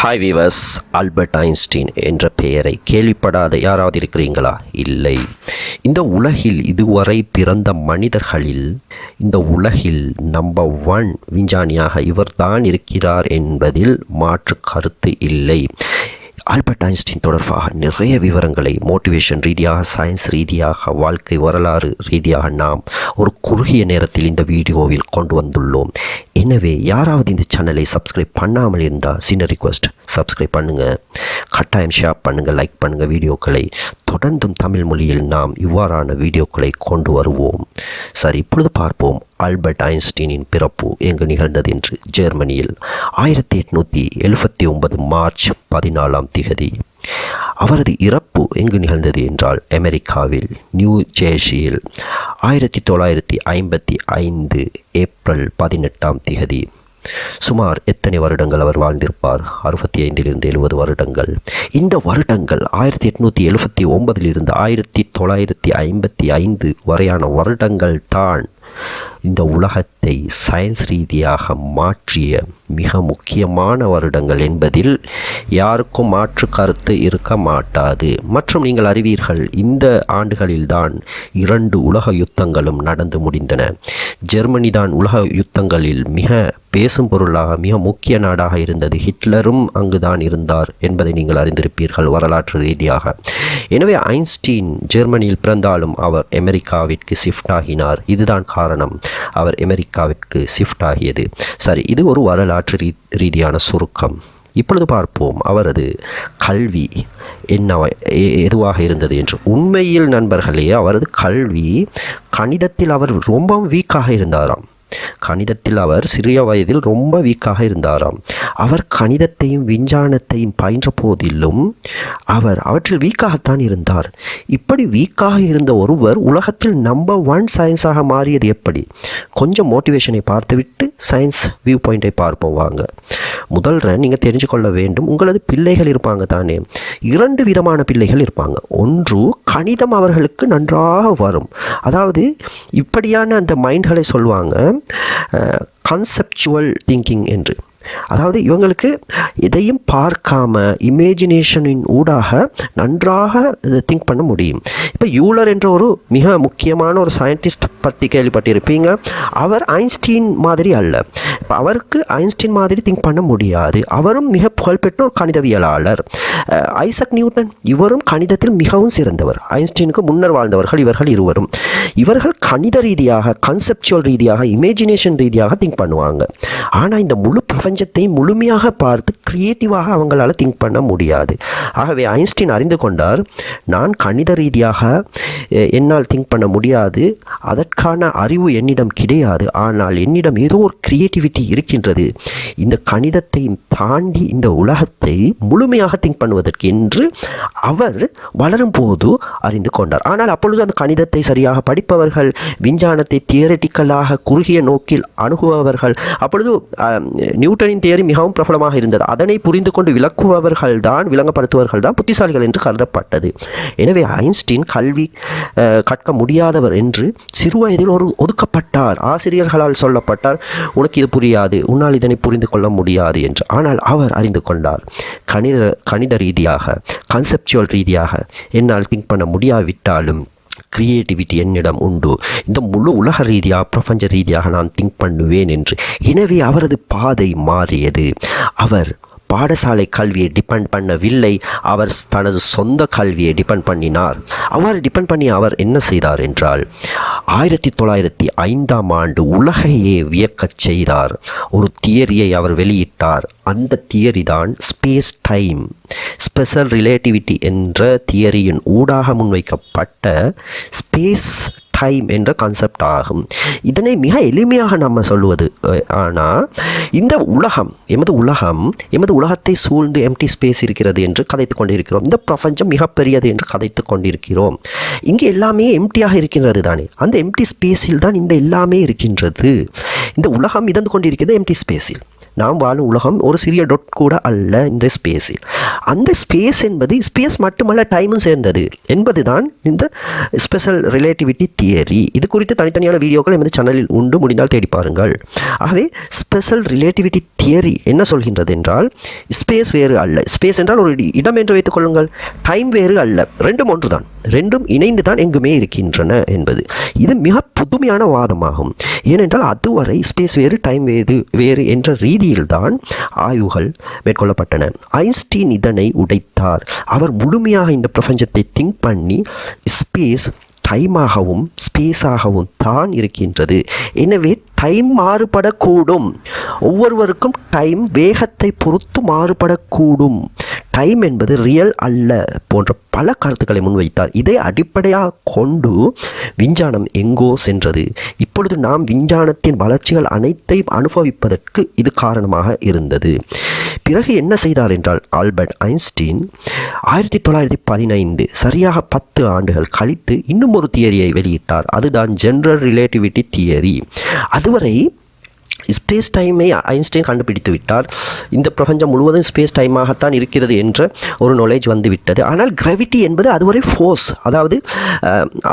Hi viewers Albert Einstein என்ற பெயரை கேள்விப்படாத யாராவது இருக்கிறீங்களா இல்லை. இந்த உலகில் இதுவரை பிறந்த மனிதர்களில் இந்த உலகில் நம்பர் ஒன் விஞ்ஞானியாக இவர்தான் இருக்கிறார் என்பதில் மாற்று கருத்து இல்லை. ஆல்பர்ட் ஐன்ஸ்டீன் தொடர்பாக நிறைய விவரங்களை மோட்டிவேஷன் ரீதியாக சயின்ஸ் ரீதியாக வாழ்க்கை வரலாறு ரீதியாக நாம் ஒரு குறுகிய நேரத்தில் இந்த வீடியோவில் கொண்டு வந்துள்ளோம். எனவே யாராவது இந்த சேனலை சப்ஸ்கிரைப் பண்ணாமல் இருந்தால் சின்ன ரிக்வஸ்ட் சப்ஸ்கிரைப் பண்ணுங்கள் கட்டாயம் ஷேர் பண்ணுங்கள் லைக் பண்ணுங்கள் வீடியோக்களை. தொடர்ந்தும் தமிழ் மொழியில் நாம் இவ்வாறான வீடியோக்களை கொண்டு வருவோம். சரி இப்பொழுது பார்ப்போம். ஆல்பர்ட் ஐன்ஸ்டீனின் பிறப்பு எங்கு நிகழ்ந்தது என்று ஜெர்மனியில் ஆயிரத்தி எட்நூற்றி எழுபத்தி ஒன்பது மார்ச் பதினாலாம் திகதி. அவரது இறப்பு எங்கு நிகழ்ந்தது என்றால் அமெரிக்காவில் நியூ ஜேர்சியில். ஆயிரத்தி தொள்ளாயிரத்தி ஐம்பத்தி ஐந்து ஏப்ரல் பதினெட்டாம் திகதி. சுமார் எத்தனை வருடங்கள் அவர் வாழ்ந்திருப்பார்? அறுபத்தி ஐந்திலிருந்து எழுபது வருடங்கள். இந்த வருடங்கள் ஆயிரத்தி எட்நூற்றி எழுபத்தி ஒன்பதிலிருந்து ஆயிரத்தி தொள்ளாயிரத்தி ஐம்பத்தி ஐந்து வரையான வருடங்கள் தான் இந்த உலகத்தை சயின்ஸ் ரீதியாக மாற்றிய மிக முக்கியமான வருடங்கள் என்பதில் யாருக்கும் மாற்று கருத்து இருக்க மாட்டாது. மற்றும் நீங்கள் அறிவீர்கள் இந்த ஆண்டுகளில்தான் இரண்டு உலக யுத்தங்களும் நடந்து முடிந்தன. ஜெர்மனி தான் உலக யுத்தங்களில் மிக பேசும் பொருளாக மிக முக்கிய நாடாக இருந்தது. ஹிட்லரும் அங்குதான் இருந்தார் என்பதை நீங்கள் அறிந்திருப்பீர்கள் வரலாற்று ரீதியாக. எனவே ஐன்ஸ்டீன் ஜெர்மனியில் பிறந்தாலும் அவர் அமெரிக்காவிற்கு ஷிஃப்ட் ஆகினார். இதுதான் காரணம். அவர் அமெரிக்காவிற்கு ஷிஃப்ட் ஆகியது. சரி இது ஒரு வரலாற்று ரீ ரீதியான சுருக்கம். இப்பொழுது பார்ப்போம். அவரது கல்வி என்ன எ- எதுவாக இருந்தது என்று. உண்மையில் நண்பர்களே அவரது கல்வி கணிதத்தில் அவர் ரொம்பவும் வீக்காக இருந்தாராம். கணிதத்தில் அவர் சிறிய வயதில் ரொம்ப வீக்காக இருந்தாராம். அவர் கணிதத்தையும் விஞ்ஞானத்தையும் பயின்ற போதிலும் அவர் அவற்றில் வீக்காகத்தான் இருந்தார். இப்படி வீக்காக இருந்த ஒருவர் உலகத்தில் நம்பர் ஒன் சயின்ஸாக மாறியது எப்படி? கொஞ்சம் மோட்டிவேஷனை பார்த்துவிட்டு சயின்ஸ் வியூ பாயிண்டை பார்ப்போம் வாங்க. முதல்ல நீங்கள் தெரிஞ்சு கொள்ள வேண்டும் உங்களது பிள்ளைகள் இருப்பாங்க தானே. இரண்டு விதமான பிள்ளைகள் இருப்பாங்க. ஒன்று கணிதம் அவர்களுக்கு நன்றாக வரும். அதாவது இப்படியான அந்த மைண்ட்களை சொல்லுவாங்க கான்செப்சுவல் திங்கிங் என்று. அதாவது இவங்களுக்கு எதையும் பார்க்காம இமேஜினேஷனின் ஊடாக நன்றாக திங்க் பண்ண முடியும். இப்போ யூலர் என்ற ஒரு மிக முக்கியமான ஒரு சயின்டிஸ்ட் பற்றி கேள்விப்பட்டிருப்பீங்க. அவர் ஐன்ஸ்டீன் மாதிரி அல்ல. இப்போ அவருக்கு ஐன்ஸ்டீன் மாதிரி திங்க் பண்ண முடியாது. அவரும் மிக புகழ்பெற்ற ஒரு கணிதவியலாளர். ஐசக் நியூட்டன் இவரும் கணிதத்தில் மிகவும் சிறந்தவர். ஐன்ஸ்டீனுக்கு முன்னர் வாழ்ந்தவர்கள் இவர்கள் இருவரும். இவர்கள் கணித ரீதியாக கன்செப்சுவல் ரீதியாக இமேஜினேஷன் ரீதியாக திங்க் பண்ணுவாங்க. ஆனால் இந்த முழு பிரபஞ்சத்தை முழுமையாக பார்த்து கிரியேட்டிவாக அவங்களால திங்க் பண்ண முடியாது. ஆகவே ஐன்ஸ்டீன் அறிந்து கொண்டார் நான் கணித ரீதியாக என்னால் திங்க் பண்ண முடியாது அதற்கான அறிவு என்னிடம் கிடையாது ஆனால் என்னிடம் ஏதோ ஒரு கிரியேட்டிவிட்டி இருக்கின்றது. இந்த கணிதத்தை தாண்டி இந்த உலகத்தை முழுமையாக திங்க் பண்ணுவதற்கு என்று அவர் வளரும் போது அறிந்து கொண்டார். ஆனால் அப்பொழுது அந்த கணிதத்தை சரியாக படிப்பவர்கள் விஞ்ஞானத்தை தியரட்டிக்கலாக குறுகிய நோக்கில் அணுகுபவர்கள் அப்பொழுது நியூ நியூட்டனின் தேரி மிகவும் பிரபலமாக இருந்தது. அதனை புரிந்து கொண்டு விளக்குபவர்கள்தான் விளங்கப்படுத்துவர்கள் தான் புத்திசாலிகள் என்று கருதப்பட்டது. எனவே ஐன்ஸ்டீன் கல்வி கற்க முடியாதவர் என்று சிறுவயதில் ஒரு ஒதுக்கப்பட்டார். ஆசிரியர்களால் சொல்லப்பட்டார் உனக்கு இது புரியாது உன்னால் இதனை புரிந்து கொள்ள முடியாது என்று. ஆனால் அவர் அறிந்து கொண்டார். கணித கணித ரீதியாக கான்செப்சுவல் ரீதியாக என்னால் திங்க் பண்ண முடியாவிட்டாலும் கிரியேட்டிவிட்டி என்னிடம் உண்டு. இந்த முழு உலக ரீதியாக பிரபஞ்ச ரீதியாக நான் திங்க் பண்ணுவேன் என்று. எனவே அவரது பாதை மாறியது. அவர் பாடசாலை கல்வியை டிபெண்ட் பண்ணவில்லை. அவர் தனது சொந்த கல்வியை டிபெண்ட் பண்ணினார். அவ்வாறு டிபெண்ட் பண்ணி அவர் என்ன செய்தார் என்றால் ஆயிரத்தி தொள்ளாயிரத்தி ஐந்தாம் ஆண்டு உலகையே வியக்கச் செய்தார். ஒரு தியரியை அவர் வெளியிட்டார். அந்த தியரி தான் ஸ்பேஸ் டைம் ஸ்பெஷல் ரிலேட்டிவிட்டி என்ற தியரியின் ஊடாக முன்வைக்கப்பட்ட ஸ்பேஸ் டைம் என்ற கான்செப்ட் ஆகும். இதனை மிக எளிமையாக நம்ம சொல்லுவது ஆனால் இந்த உலகம் எமது உலகம் எமது உலகத்தை சூழ்ந்து எம்டி ஸ்பேஸ் இருக்கிறது என்று கதைத்து கொண்டிருக்கிறோம். இந்த பிரபஞ்சம் மிகப்பெரியது என்று கதைத்து கொண்டிருக்கிறோம். இங்கே எல்லாமே எம்டியாக இருக்கின்றது தானே. அந்த எம்டி ஸ்பேஸில் தான் இந்த எல்லாமே இருக்கின்றது. இந்த உலகம் இதந்து கொண்டிருக்கிறது எம்டி ஸ்பேஸில் நாம் வாழும் உலகம் ஒரு சிறிய டொட் கூட அல்ல இந்த ஸ்பேஸில் அந்த ஸ்பேஸ் என்பது ஸ்பேஸ் மட்டுமல்ல டைமும் சேர்ந்தது என்பது தான் இந்த ஸ்பெஷல் ரிலேட்டிவிட்டி தியரி இது குறித்து தனித்தனியான வீடியோக்கள் எமது சேனலில் உண்டு முடிந்தால் தேடி பாருங்கள். ஆகவே ஸ்பெஷல் ரிலேட்டிவிட்டி தியரி என்ன சொல்கின்றது என்றால் ஸ்பேஸ் வேறு அல்ல. ஸ்பேஸ் என்றால் ஒரு இடம் என்று வைத்துக் கொள்ளுங்கள். டைம் வேறு அல்ல. ரெண்டும் ஒன்று தான் ரெண்டும் இணைந்து தான் எங்குமே இருக்கின்றன என்பது. இது மிக புதுமையான வாதமாகும். ஏனென்றால் அதுவரை ஸ்பேஸ் வேறு டைம் வேறு வேறு என்ற ரீதி ரீதியில்தான் ஆய்வுகள் மேற்கொள்ளப்பட்டன. ஐன்ஸ்டீன் இதனை உடைத்தார். அவர் முழுமையாக இந்த பிரபஞ்சத்தை திங்க் பண்ணி ஸ்பேஸ் டைமாகவும் ஸ்பேஸாகவும் தான் இருக்கின்றது. எனவே டைம் மாறுபடக்கூடும். ஒவ்வொருவருக்கும் டைம் வேகத்தை பொறுத்து மாறுபடக்கூடும். டைம் என்பது ரியல் அல்ல போன்ற பல கருத்துக்களை முன்வைத்தார். இதை அடிப்படையாக கொண்டு விஞ்ஞானம் எங்கோ சென்றது. இப்பொழுது நாம் விஞ்ஞானத்தின் வளர்ச்சிகள் அனைத்தையும் அனுபவிப்பதற்கு இது காரணமாக இருந்தது. பிறகு என்ன செய்தார் என்றால் ஆல்பர்ட் ஐன்ஸ்டீன் ஆயிரத்தி தொள்ளாயிரத்தி பதினைந்து சரியாக பத்து ஆண்டுகள் கழித்து இன்னும் ஒரு தியரியை வெளியிட்டார். அதுதான் ஜென்ரல் ரிலேட்டிவிட்டி தியரி அதுவரை ஸ்பேஸ் டைமை ஐன்ஸ்டைன் கண்டுபிடித்து விட்டார். இந்த பிரபஞ்சம் முழுவதும் ஸ்பேஸ் டைமாகத்தான் இருக்கிறது என்ற ஒரு நாலேஜ் வந்துவிட்டது ஆனால் கிராவிட்டி என்பது அதுவரை ஃபோர்ஸ் அதாவது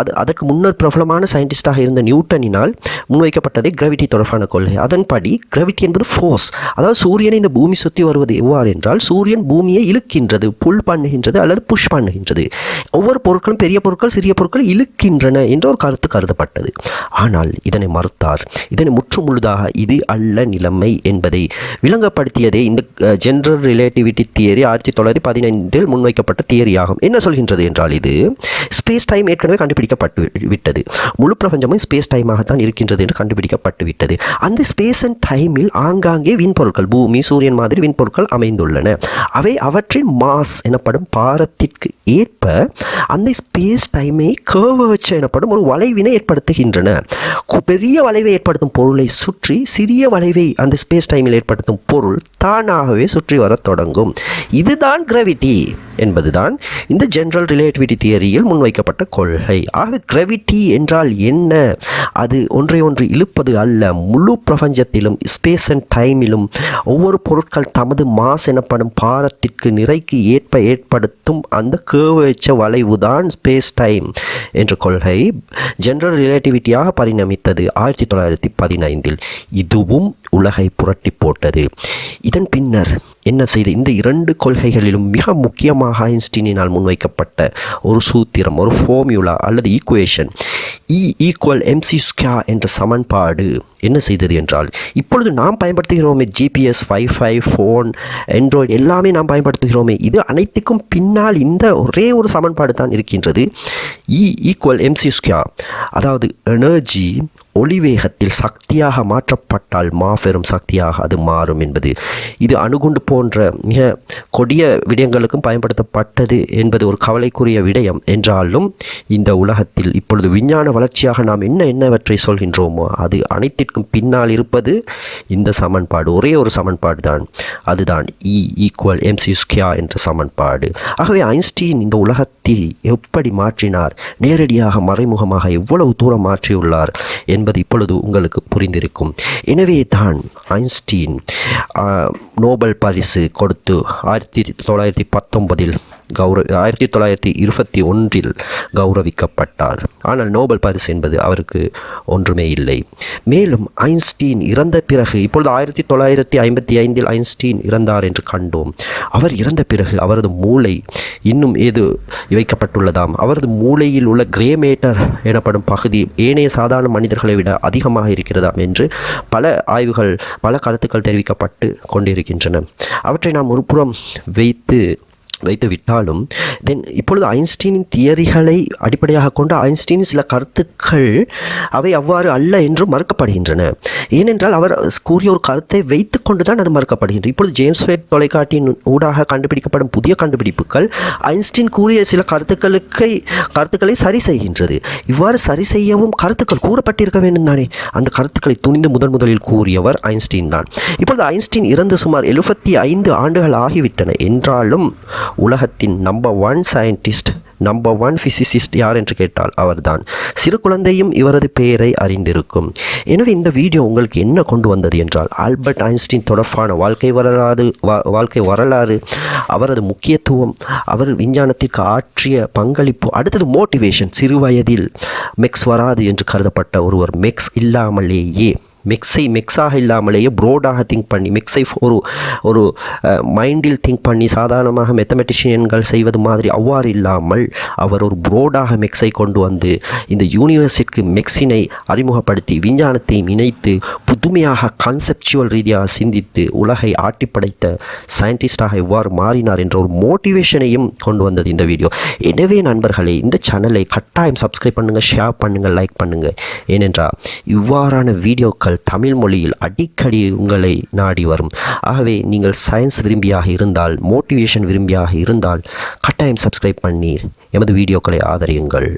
அது அதற்கு முன்னர் பிரபலமான சயின்டிஸ்டாக இருந்த நியூட்டனினால் முன்வைக்கப்பட்டதே கிராவிட்டி தொடர்பான கொள்கை. அதன்படி கிராவிட்டி என்பது ஃபோர்ஸ் அதாவது சூரியனை இந்த பூமி சுற்றி வருவது எவ்வாறு என்றால் சூரியன் பூமியை இழுக்கின்றது புல் பண்ணுகின்றது அல்லது புஷ் பண்ணுகின்றது. ஒவ்வொரு பொருட்களும் பெரிய பொருட்கள் சிறிய பொருட்கள் இழுக்கின்றன என்ற ஒரு கருத்து கருதப்பட்டது. ஆனால் இதனை மறுத்தார். இதனை முற்றுமுழுதாக இது அல்ல நிலைமை என்பதை. விளங்கப்படுத்தியதே இந்த ஜென்ரல் ரிலேட்டிவிட்டி தியரி ஆயிரத்தி தொள்ளாயிரத்தி பதினைந்தில் முன்வைக்கப்பட்ட தியரியாகும் என்ன சொல்கின்றது என்றால் இது ஸ்பேஸ் டைம் ஏற்கனவே கண்டுபிடிக்கப்பட்டு விட்டது. முழு பிரபஞ்சமும் ஸ்பேஸ் டைமாகத்தான் இருக்கின்றது என்று கண்டுபிடிக்கப்பட்டு விட்டது. அந்த ஸ்பேஸ் அண்ட் டைமில் ஆங்காங்கே விண்பொருட்கள் பூமி சூரியன் மாதிரி விண்பொருட்கள் அமைந்துள்ளன. அவை அவற்றின் மாஸ் எனப்படும் பாரத்திற்கு ஏற்ப அந்த ஸ்பேஸ் டைமை கேர்வச்சர் எனப்படும் ஒரு வளைவினை ஏற்படுத்துகின்றன. பெரிய வளைவை ஏற்படுத்தும் பொருளை சுற்றி சிறிய வளைவை அந்த ஸ்பேஸ் டைமில் ஏற்படுத்தும் பொருள் தானாகவே சுற்றி வரத் தொடங்கும். இதுதான் கிரவிட்டி என்பதுதான் இந்த ஜென்ரல் ரிலேட்டிவிட்டி தியரியில் முன்வைக்கப்பட்ட கொள்கை. ஆக கிரவிட்டி என்றால் என்ன? அது ஒன்றை ஒன்று இழுப்பது அல்ல. முழு பிரபஞ்சத்திலும் ஸ்பேஸ் அண்ட் டைமிலும் ஒவ்வொரு பொருட்கள் தமது மாஸ் எனப்படும் பாரத்திற்கு நிறைக்கு ஏற்ப ஏற்படுத்தும் அந்த கேவச்ச வளைவுதான் ஸ்பேஸ் டைம் என்ற கொள்கை ஜெனரல் ரிலேட்டிவிட்டியாக பரிணமித்தது ஆயிரத்தி தொள்ளாயிரத்தி பதினைந்தில். இதுவும் உலகை புரட்டி போட்டது. இதன் பின்னர் என்ன செய்து? இந்த இரண்டு கொள்கைகளிலும் மிக முக்கியமாக ஐன்ஸ்டீனினால் முன்வைக்கப்பட்ட ஒரு சூத்திரம் ஒரு ஃபோமியூலா அல்லது equation E equal MC square என்ற சமன்பாடு என்ன செய்தது என்றால் இப்பொழுது நாம் பயன்படுத்துகிறோமே ஜிபிஎஸ் வைஃபை ஃபோன் ஆண்ட்ராய்டு எல்லாமே நாம் பயன்படுத்துகிறோமே. இது அனைத்துக்கும் பின்னால் இந்த ஒரே ஒரு சமன்பாடு தான் இருக்கின்றது. இ ஈக்குவல் எம்சி ஸ்கொயர் அதாவது எனர்ஜி ஒளிவேகத்தில் சக்தியாக மாற்றப்பட்டால் மாபெரும் சக்தியாக அது மாறும் என்பது. இது அணுகுண்டு போன்ற மிக கொடிய விடயங்களுக்கும் பயன்படுத்தப்பட்டது என்பது ஒரு கவலைக்குரிய விடயம். என்றாலும் இந்த உலகத்தில் இப்பொழுது விஞ்ஞான வளர்ச்சியாக நாம் என்ன என்னவற்றை சொல்கின்றோமோ அது அனைத்திற்கும் பின்னால் இருப்பது இந்த சமன்பாடு. ஒரே ஒரு சமன்பாடு தான். அதுதான் இ ஈக்குவல் எம்சி ஸ்கியா என்ற சமன்பாடு. ஆகவே ஐன்ஸ்டீன் இந்த உலகத்தில் எப்படி மாற்றினார்? நேரடியாக மறைமுகமாக எவ்வளவு தூரம் மாற்றியுள்ளார்? என்பது இப்பொழுது உங்களுக்கு புரிந்திருக்கும். எனவே தான் ஐன்ஸ்டீன் நோபல் பரிசு கொடுத்து ஆயிரத்தி தொள்ளாயிரத்தி பத்தொன்பதில் கௌர ஆயிரத்தி தொள்ளாயிரத்தி இருபத்தி ஒன்றில் கௌரவிக்கப்பட்டார். ஆனால் நோபல் பரிசு என்பது அவருக்கு ஒன்றுமே இல்லை. மேலும் ஐன்ஸ்டீன் இறந்த பிறகு இப்பொழுது ஆயிரத்தி தொள்ளாயிரத்தி ஐம்பத்தி ஐந்தில் ஐன்ஸ்டீன் இறந்தார் என்று கண்டோம். அவர் இறந்த பிறகு அவரது மூளை இன்னும் ஏது வைக்கப்பட்டுள்ளதாம். அவரது மூளையில் உள்ள கிரேமேட்டர் எனப்படும் பகுதி ஏனைய சாதாரண மனிதர்களை விட அதிகமாக இருக்கிறதாம் என்று பல ஆய்வுகள் பல கருத்துக்கள் தெரிவிக்கப்பட்டு கொண்டிருக்கின்றன. அவற்றை நாம் ஒருபுறம் வைத்து வைத்து விட்டாலும் தென் இப்பொழுது ஐன்ஸ்டீனின் தியரிகளை அடிப்படையாக கொண்டு ஐன்ஸ்டீன் சில கருத்துக்கள் அவை அவ்வாறு அல்ல என்றும் மறுக்கப்படுகின்றன. ஏனென்றால் அவர் கூறிய ஒரு கருத்தை வைத்து கொண்டு தான் அது மறுக்கப்படுகின்றது. இப்பொழுது ஜேம்ஸ் வெப் தொலைக்காட்டியின் ஊடாக கண்டுபிடிக்கப்படும் புதிய கண்டுபிடிப்புகள் ஐன்ஸ்டீன் கூறிய சில கருத்துக்களுக்கு கருத்துக்களை சரி செய்கின்றது. இவ்வாறு சரி செய்யவும் கருத்துக்கள் கூறப்பட்டிருக்க வேண்டும் தானே? அந்த கருத்துக்களை துணிந்து முதன் முதலில் கூறியவர் ஐன்ஸ்டீன் தான். இப்பொழுது ஐன்ஸ்டீன் இறந்து சுமார் எழுபத்தி ஐந்து ஆண்டுகள் ஆகிவிட்டன. என்றாலும் உலகத்தின் number one scientist number one physicist யார் என்று கேட்டால் அவர்தான். சிறு குழந்தையும் இவரது பெயரை அறிந்திருக்கும். எனவே இந்த வீடியோ உங்களுக்கு என்ன கொண்டு வந்தது என்றால் ஆல்பர்ட் ஐன்ஸ்டீன் தொடர்பான வாழ்க்கை வரலாறு வா- வாழ்க்கை வரலாறு அவரது முக்கியத்துவம் அவர் விஞ்ஞானத்திற்கு ஆற்றிய பங்களிப்பு அடுத்தது மோட்டிவேஷன் சிறு வயதில் மெக்ஸ் வராது என்று கருதப்பட்ட ஒருவர் மெக்ஸ் இல்லாமலேயே மிக்ஸை மிக்ஸாக இல்லாமலேயே ப்ரோடாக திங்க் பண்ணி மிக்ஸை ஒரு ஒரு மைண்டில் திங்க் பண்ணி சாதாரணமாக மெத்தமெட்டிஷியன்கள் செய்வது மாதிரி அவ்வாறு இல்லாமல் அவர் ஒரு ப்ரோடாக மிக்ஸை கொண்டு வந்து இந்த யூனிவர்ஸிற்கு மிக்ஸினை அறிமுகப்படுத்தி விஞ்ஞானத்தை இணைத்து புதுமையாக கான்செப்சுவல் ரீதியாக சிந்தித்து உலகை ஆட்டி படைத்த சயின்டிஸ்டாக எவ்வாறு மாறினார் என்ற ஒரு மோட்டிவேஷனையும் கொண்டு வந்தது இந்த வீடியோ எனவே நண்பர்களே இந்த சேனலை கட்டாயம் சப்ஸ்கிரைப் பண்ணுங்கள் ஷேர் பண்ணுங்கள் லைக் பண்ணுங்கள் ஏனென்றால் இவ்வாறான வீடியோக்கள் தமிழ் மொழியில் அடிக்கடி உங்களை நாடி வரும். ஆகவே நீங்கள் சயின்ஸ் விரும்பியாக இருந்தால் மோட்டிவேஷன் விரும்பியாக இருந்தால் கட்டாயம் சப்ஸ்கிரைப் பண்ணி எமது வீடியோக்களை ஆதரியுங்கள்.